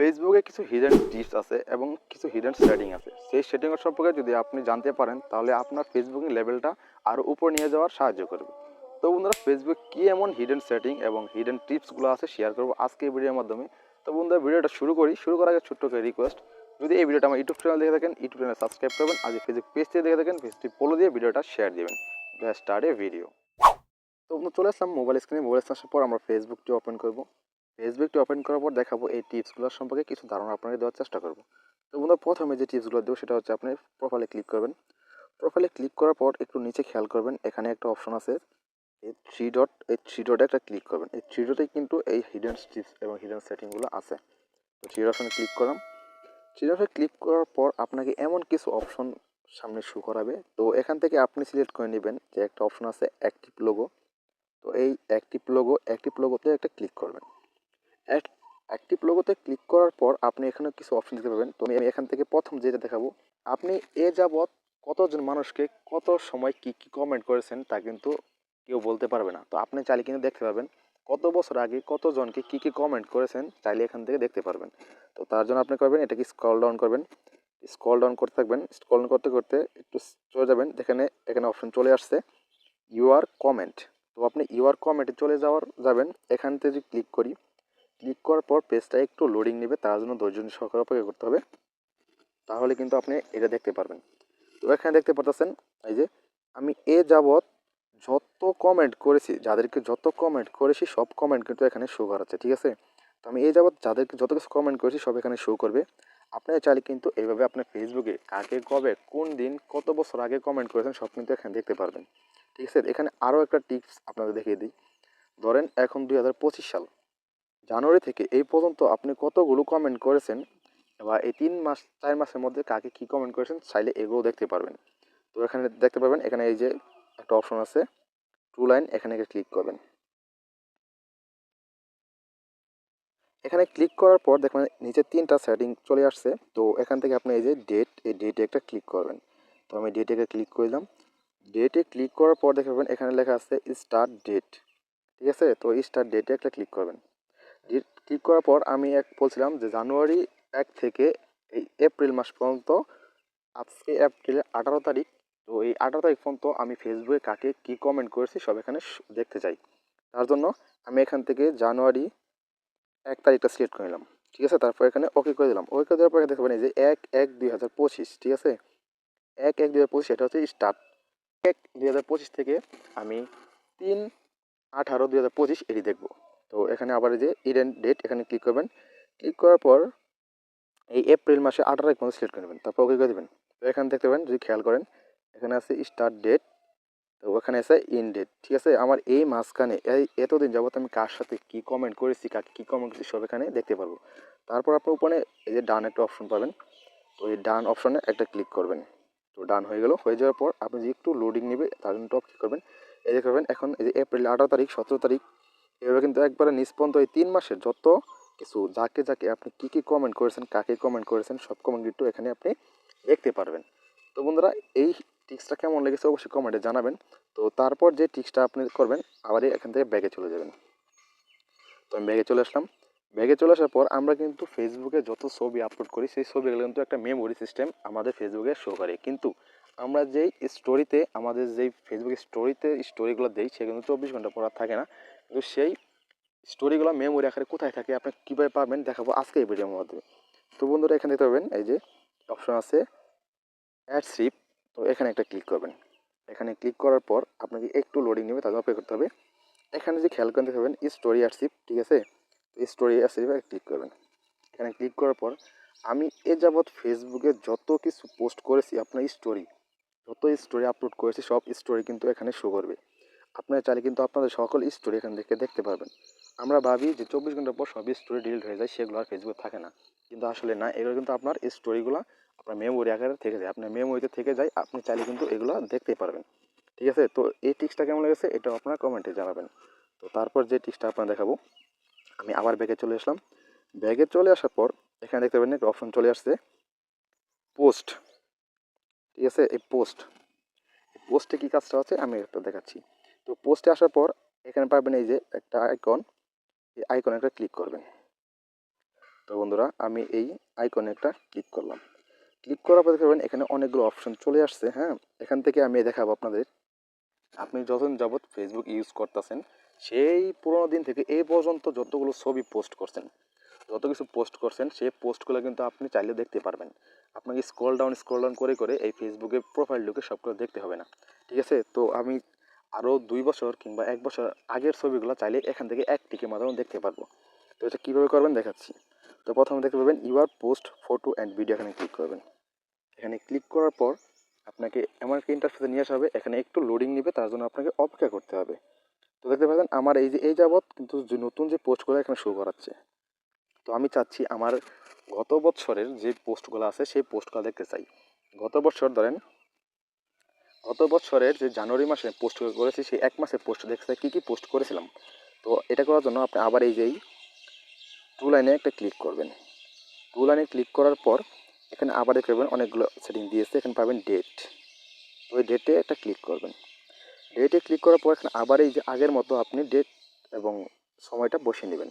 ফেসবুকে কিছু hidden tips আছে এবং কিছু হিডেন সেটিং আছে। সেই সেটিংয়ের সম্পর্কে যদি আপনি জানতে পারেন, তাহলে আপনার ফেসবুকিং লেভেলটা আরও উপর নিয়ে যাওয়ার সাহায্য করবে। তো বন্ধুরা ফেসবুক কী এমন হিডেন সেটিং এবং হিডেন টিপসগুলো আছে শেয়ার করব আজকে এই ভিডিওর মাধ্যমে। তো বন্ধুরা, ভিডিওটা শুরু করি। শুরু করার আগে ছোট্ট করে রিকোয়েস্ট যদি এই ভিডিওটা আমার ইউটিউব চ্যানেল দেখে থাকেন ইউটিউব চ্যানেল সাবস্ক্রাইব করবেন, আর যদি ফেসবুক পেজ থেকে দেখে থাকেন পেজটি ফলো দিয়ে ভিডিওটা শেয়ার দেবেন। স্টার্ট এ ভিডিও তো চলে আসলাম মোবাইল স্ক্রিনে মোবাইল স্ক্রিনে আসার পর আমরা ফেসবুকটি ওপেন করব। ফেসবুকটি ওপেন করার পর দেখাবো এই টিপসগুলোর সম্পর্কে কিছু ধারণা আপনাকে দেওয়ার চেষ্টা করব। তো বন্ধু প্রথমে যে টিপসগুলো দেবো সেটা হচ্ছে আপনি প্রোফাইলে ক্লিক করবেন। প্রোফাইলে ক্লিক করার পর একটু নিচে খেয়াল করবেন, এখানে একটা অপশন আছে, এই থ্রি ডট এই থ্রি ডটে একটা ক্লিক করবেন। এই থ্রি ডটে কিন্তু এই হিডেন টিপস এবং হিডেন সেটিংগুলো আছে। তো থ্রি অপশনে ক্লিক করলাম। থ্রি ডটে ক্লিক করার পর আপনাকে এমন কিছু অপশন সামনে শো করাবে। তো এখান থেকে আপনি সিলেক্ট করে নেবেন যে একটা অপশন আছে অ্যাক্টিভ লোগো তো এই অ্যাক্টিভ লোগো অ্যাক্টিভ লোগোতে একটা ক্লিক করবেন। অ্যাক্টিভ লোগোতে ক্লিক করার পর আপনি এখানে কিছু অপশন দেখতে পাবেন। তো আমি এখান থেকে প্রথম যেটা দেখাবো, আপনি এ যাবৎ কতজন মানুষকে কত সময় কি কি কমেন্ট করেছেন তা কিন্তু কেউ বলতে পারবে না। তো আপনি চাইলে কিন্তু দেখতে পাবেন কত বছর আগে কতজনকে কি কি কমেন্ট করেছেন চাইলে এখান থেকে দেখতে পারবেন। তো তার জন্য আপনি করবেন এটাকে স্ক্রল ডাউন করবেন। স্ক্রল ডাউন করতে থাকবেন। স্ক্রল ডাউন করতে করতে একটু চলে যাবেন। এখানে এখানে অপশন চলে আসছে ইউআর কমেন্ট তো আপনি ইউআর কমেন্টে চলে যাওয়ার, যাবেন। এখান থেকে যদি ক্লিক করি ক্লিক করার পর পেজটা একটু লোডিং নেবে, তার জন্য ধৈর্য সহকারে অপেক্ষা করতে হবে। তাহলে কিন্তু আপনি এটা দেখতে পারবেন। তো এখানে দেখতে পাচ্ছেন এই যে আমি এ যাবৎ যত কমেন্ট করেছি, যাদেরকে যত কমেন্ট করেছি, সব কমেন্ট কিন্তু এখানে শো করাচ্ছে, ঠিক আছে? তো আমি এই যাবৎ যাদেরকে যত কিছু কমেন্ট করেছি, সব এখানে শো করবে। আপনি চাইলে কিন্তু এইভাবে আপনার ফেসবুকে কাকে, কবে, কোন দিন, কত বছর আগে কমেন্ট করেছেন, সব কিন্তু এখানে দেখতে পারবেন। ঠিক আছে? এখানে আরও একটা টিপস আপনাদের দেখিয়ে দিই। ধরেন এখন দুই হাজার পঁচিশ সাল। জানুয়ারি থেকে এই পর্যন্ত আপনি কতগুলো কমেন্ট করেছেন বা এই তিন মাস, চার মাসের মধ্যে কাকে কী কমেন্ট করেছেন চাইলে এগুলো দেখতে পারবেন। তো এখানে দেখতে পারবেন, এখানে এই যে একটা অপশন আছে টু লাইন এখানে ক্লিক করবেন। এখানে ক্লিক করার পর দেখবেন নিচে তিনটা সেটিং চলে আসছে। তো এখান থেকে আপনি এই যে ডেট এই ডেটে একটা ক্লিক করবেন। তো আমি ডেটে ক্লিক করলাম ডেটে ক্লিক করার পর দেখতে পাবেন এখানে লেখা আছে স্টার্ট ডেট ঠিক আছে? তো স্টার্ট ডেটে একটা ক্লিক করবেন। ক্লিক করার পর আমি এক বলছিলাম যে জানুয়ারি এক থেকে এই এপ্রিল মাস পর্যন্ত, আজকে এপ্রিলের আঠারো তারিখ, তো এই আঠারো তারিখ পর্যন্ত আমি ফেসবুকে কাকে কী কমেন্ট করেছি সব এখানে দেখতে চাই। তার জন্য আমি এখান থেকে জানুয়ারি এক তারিখটা সিলেক্ট করে নিলাম, ঠিক আছে? তারপর এখানে ওকে করে দিলাম। ওকে দেওয়ার পর দেখতে পাবেন যে এক এক দুই হাজার পঁচিশ, ঠিক আছে? এক এক দুই হাজার পঁচিশ এটা হচ্ছে স্টার্ট এক দুই হাজার পঁচিশ থেকে আমি তিন আঠারো দুই হাজার পঁচিশ এটি দেখব। তো এখানে আবার যে ইডেন ডেট এখানে ক্লিক করবেন। ক্লিক করার পর এই এপ্রিল মাসে আঠারো তারিখ মধ্যে সিলেক্ট করে নেবেন। তারপর ওকে করে দেবেন। তো এখানে দেখতে পাবেন যদি খেয়াল করেন, এখানে আছে স্টার্ট ডেট তো ওখানে আছে ইন ডেট ঠিক আছে? আমার এই মাঝখানে, এই এতদিন যাবত আমি কার সাথে কী কমেন্ট করেছি, কাকে কী কমেন্ট করেছি, সব এখানে দেখতে পারব। তারপর আপনার উপরে এই যে ডান একটা অপশন পাবেন। তো এই ডান অপশনে একটা ক্লিক করবেন। তো ডান হয়ে গেল। হয়ে যাওয়ার পর আপনি যে একটু লোডিং নেবে, তার জন্য টপ ক্লিক করবেন। এই যে করবেন এখন এই যে এপ্রিল আঠারো তারিখ, সতেরো তারিখ এভাবে কিন্তু একবারে নিষ্পন্ত এই তিন মাসের যত কিছু, যাকে যাকে আপনি কী কী কমেন্ট করেছেন, কাকে কমেন্ট করেছেন, সব কমেন্ট কিন্তু এখানে আপনি দেখতে পারবেন। তো বন্ধুরা, এই টিক্সটা কেমন লেগেছে অবশ্যই কমেন্টে জানাবেন। তো তারপর যে টিক্সটা আপনি করবেন আবার এখান থেকে ব্যাগে চলে যাবেন। তো আমি ব্যাগে চলে আসলাম। ব্যাগে চলে আসার পর আমরা কিন্তু ফেসবুকে যত ছবি আপলোড করি, সেই ছবিগুলো কিন্তু একটা মেমোরি সিস্টেম আমাদের ফেসবুকে শো করে। কিন্তু আমরা যেই স্টোরিতে আমাদের যেই ফেসবুক স্টোরিতে স্টোরিগুলো দিই, সেগুলো চব্বিশ ঘণ্টা পর থাকে না। কিন্তু সেই স্টোরিগুলো মেমোরি আকারে কোথায় থাকে আপনি কীভাবে পাবেন দেখাবো আজকে এই ভিডিওর মাধ্যমে তো বন্ধুরা এখানে দেখতে পাবেন, এই যে অপশন আছে অ্যাড স্লিপ তো এখানে একটা ক্লিক করবেন। এখানে ক্লিক করার পর আপনাকে একটু লোডিং নেবে তাদের অপেক্ষা করতে হবে। এখানে যে খেয়াল করে দেখবেন স্টোরি অ্যাডসিপ ঠিক আছে? স্টোরি অ্যাডসিপে ক্লিক করবেন। এখানে ক্লিক করার পর আমি এ যাবৎ ফেসবুকে যত কিছু পোস্ট করেছি, আপনার স্টোরি যত স্টোরি আপলোড করেছি, সব স্টোরি কিন্তু এখানে শো করবে। আপনারা চাইলে কিন্তু আপনাদের সকল স্টোরি এখান থেকে দেখতে পারবেন। আমরা ভাবি যে চব্বিশ ঘণ্টা পর সব স্টোরি ডিলিট হয়ে যায়, সেগুলো আর ফেসবুকে থাকে না। কিন্তু আসলে না, এগুলো কিন্তু আপনার স্টোরিগুলো আপনার মেমোরি আকারে থেকে যায়। আপনার মেমোরিতে থেকে যায়, আপনি চাইলে কিন্তু এগুলো দেখতে পারবেন। ঠিক আছে? তো এই টিক্সটা কেমন লেগেছে এটা আপনার কমেন্টে জানাবেন। তো তারপর যে টিক্সটা আপনার দেখাবো, আমি আবার ব্যাগে চলে আসলাম। ব্যাগে চলে আসার পর এখানে দেখতে পাবেন একটা অপশন চলে আসছে পোস্ট ঠিক আছে? এই পোস্ট পোস্টে কী কাজটা আছে? আমি একটা দেখাচ্ছি। তো পোস্টে আসার পর এখানে পাবেন এই যে একটা আইকন এই আইকনে একটা ক্লিক করবেন। তো বন্ধুরা, আমি এই আইকনে একটা ক্লিক করলাম। ক্লিক করার পর দেখবেন এখানে অনেকগুলো অপশন চলে আসছে হ্যাঁ? এখান থেকে আমি দেখাবো আপনাদের। আপনি যতদিন যাবৎ ফেসবুক ইউজ করতেছেন, সেই পুরোনো দিন থেকে এই পর্যন্ত যতগুলো ছবি পোস্ট করছেন, যত কিছু পোস্ট করছেন, সেই পোস্টগুলো কিন্তু আপনি চাইলে দেখতে পারবেন। আপনাকে স্ক্রল ডাউন স্ক্রল ডাউন করে করে এই ফেসবুকে প্রোফাইল ঢুকে সবগুলো দেখতে হবে না। ঠিক আছে? তো আমি আরও দুই বছর কিংবা এক বছর আগের ছবিগুলো চাইলে এখান থেকে এক টিকের মাধ্যমে দেখতে পারব। তো এটা কীভাবে করবেন দেখাচ্ছি। তো প্রথমে দেখতে পাবেন your post photo and video এখানে ক্লিক করবেন। এখানে ক্লিক করার পর আপনাকে এমন একটা ইন্টারফেসে নিয়ে আসা হবে, এখানে একটু লোডিং নেবে, তার জন্য আপনাকে অপেক্ষা করতে হবে। তো দেখতে পাচ্ছেন আমার এই যে এই যাবৎ কিন্তু যে নতুন যে পোস্টগুলো এখানে শুরু করাচ্ছে। তো আমি চাচ্ছি আমার গত বছরের যে পোস্টগুলো আছে, সেই পোস্টগুলো দেখতে চাই। গত বছর ধরেন গত বছরের যে জানুয়ারি মাসে পোস্ট করেছি, সেই এক মাসের পোস্ট দেখতে কী কী পোস্ট করেছিলাম? তো এটা করার জন্য আপনি আবার এই যে এই টু লাইনে একটা ক্লিক করবেন। টু লাইনে ক্লিক করার পর এখানে আবার দেখতে পাবেন অনেকগুলো সেটিং দিয়েছে, এখানে পাবেন ডেট তো ওই ডেটে একটা ক্লিক করবেন। ডেটে ক্লিক করার পর এখানে আবার এই যে আগের মতো আপনি ডেট এবং সময়টা বসিয়ে নেবেন।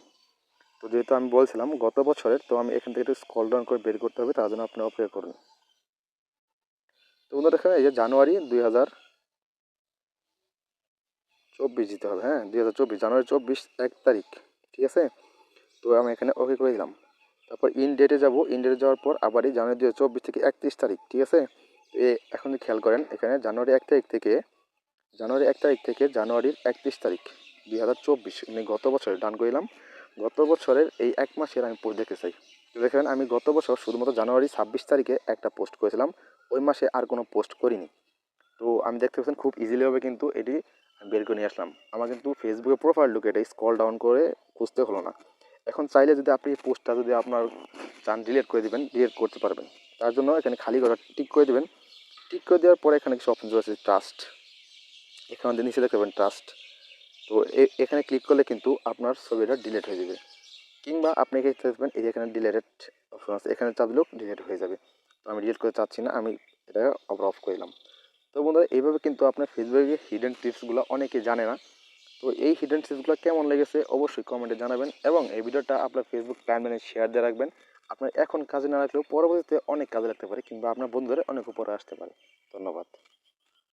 তো যেহেতু আমি বলছিলাম গত বছরের, তো আমি এখান থেকে একটু স্কল ডাউন করে বের করতে হবে, তার জন্য আপনি অপেক্ষা করুন। তো বন্ধুরা দেখেন এই যে জানুয়ারি দুই হাজার চব্বিশ দিতে হবে হ্যাঁ দুই হাজার চব্বিশ, জানুয়ারি চব্বিশ এক তারিখ, ঠিক আছে? তো আমি এখানে ওকে করে দিলাম। তারপর ইন ডেটে যাব ইন ডেটে যাওয়ার পর আবার এই জানুয়ারি দু হাজার চব্বিশ থেকে একত্রিশ তারিখ, ঠিক আছে? এ এখন খেয়াল করেন, এখানে জানুয়ারি এক তারিখ থেকে, জানুয়ারি এক তারিখ থেকে জানুয়ারির একত্রিশ তারিখ, দুই হাজার চব্বিশ, আমি গত বছরে ডান করলাম গত বছরের এই এক মাসের আমি পোস্ট দেখতে চাই। দেখেন, আমি গত বছর শুধুমাত্র জানুয়ারি ছাব্বিশ তারিখে একটা পোস্ট করেছিলাম। ওই মাসে আর কোনো পোস্ট করিনি। তো আমি দেখতে পাচ্ছেন খুব ইজিলিভাবে কিন্তু এটি বের করে নিয়ে আসলাম। আমার কিন্তু ফেসবুকে প্রোফাইল লুকে এটা স্কল ডাউন করে খুঁজতে হলো না। এখন চাইলে যদি আপনি এই পোস্টটা যদি আপনার চান ডিলিট করে দিবেন ডিলিট করতে পারবেন। তার জন্য এখানে খালি ঘর টিক করে দেবেন। টিক করে দেওয়ার পরে এখানে কিছু অপশন রয়েছে ট্রাস্ট এখানে নিচে দেখতে পাবেন ট্রাস্ট তো এখানে ক্লিক করলে কিন্তু আপনার ছবিটা ডিলিট হয়ে যাবে। কিংবা আপনি এখানে দেখবেন এই যে এখানে ডিলেটেড অপশন আছে, এখানে চাপলেও ডিলেট হয়ে যাবে। আমি ডিলিট করতে চাচ্ছি না, আমি এটাকে আবার অফ করলাম তো বন্ধুরা, এইভাবে কিন্তু আপনার ফেসবুকে হিডেন টিপসগুলো অনেকে জানে না। তো এই হিডেন টিপসগুলো কেমন লেগেছে অবশ্যই কমেন্টে জানাবেন এবং এই ভিডিওটা আপনার ফেসবুক টাইমলাইনে শেয়ার দিয়ে রাখবেন। আপনার এখন কাজে না রাখলেও পরবর্তীতে অনেক কাজে লাগতে পারে কিংবা আপনার বন্ধুদের অনেক উপরে আসতে পারে। ধন্যবাদ।